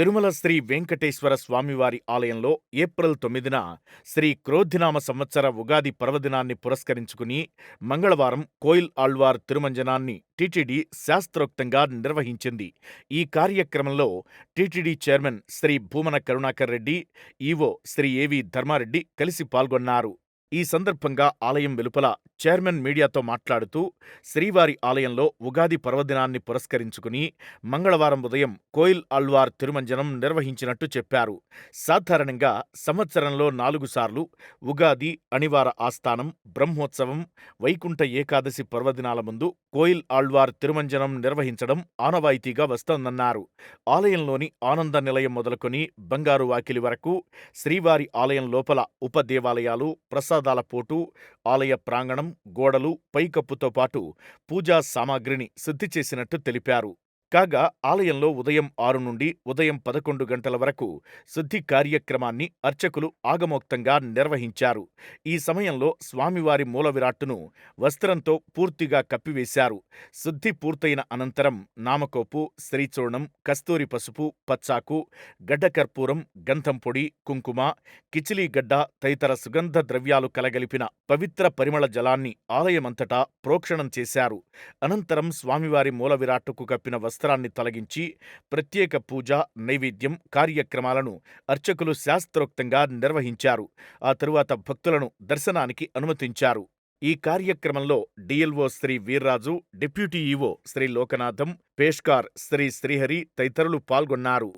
తిరుమల శ్రీ వెంకటేశ్వర స్వామివారి ఆలయంలో ఏప్రిల్ తొమ్మిదిన శ్రీ క్రోధినామ సంవత్సర ఉగాది పర్వదినాన్ని పురస్కరించుకుని మంగళవారం కోయిల్ ఆళ్వార్ తిరుమంజనాన్ని టీటీడీ శాస్త్రోక్తంగా నిర్వహించింది. ఈ కార్యక్రమంలో TTD chairman Shri Bhumana Karunakar Reddy EO Shri A V Dharma Reddy కలిసి పాల్గొన్నారు. ఈ సందర్భంగా ఆలయం వెలుపల చైర్మన్ మీడియాతో మాట్లాడుతూ శ్రీవారి ఆలయంలో ఉగాది పర్వదినాన్ని పురస్కరించుకుని మంగళవారం ఉదయం కోయిల్ ఆళ్వార్ తిరుమంజనం నిర్వహించినట్టు చెప్పారు. సాధారణంగా సంవత్సరంలో నాలుగు సార్లు ఉగాది అణివార ఆస్థానం బ్రహ్మోత్సవం వైకుంఠ ఏకాదశి పర్వదినాల ముందు కోయిల్ ఆళ్వార్ తిరుమంజనం నిర్వహించడం ఆనవాయితీగా వస్తోందన్నారు. ఆలయంలోని ఆనంద నిలయం మొదలుకొని బంగారు వాకిలి వరకు శ్రీవారి ఆలయం లోపల ఉపదేవాలయాలు ప్రసాద ప్రసాదాల పోటు ఆలయ ప్రాంగణం గోడలు పైకప్పుతో పాటు పూజా సామాగ్రిని శుద్ధి చేసినట్టు తెలిపారు. కాగా ఆలయంలో ఉదయం ఆరు నుండి ఉదయం పదకొండు గంటల వరకు శుద్ధి కార్యక్రమాన్ని అర్చకులు ఆగమోక్తంగా నిర్వహించారు. ఈ సమయంలో స్వామివారి మూల విరాట్టును వస్త్రంతో పూర్తిగా కప్పివేశారు. శుద్ధి పూర్తయిన అనంతరం నామకోపు శ్రీచూర్ణం కస్తూరి పసుపు పచ్చాకు గడ్డకర్పూరం గంధం పొడి కుంకుమ కిచిలీగడ్డ తదితర సుగంధ ద్రవ్యాలు కలగలిపిన పవిత్ర పరిమళ జలాన్ని ఆలయమంతటా ప్రోక్షణం చేశారు. అనంతరం స్వామివారి మూల విరాట్టుకు కప్పిన వస్త్రాన్ని తొలగించి ప్రత్యేక పూజ నైవేద్యం కార్యక్రమాలను అర్చకులు శాస్త్రోక్తంగా నిర్వహించారు. ఆ తరువాత భక్తులను దర్శనానికి అనుమతించారు. ఈ కార్యక్రమంలో DLO Shri Veerraju deputy EO Shri Lokanatham పేష్కార్ Shri Srihari తదితరులు పాల్గొన్నారు.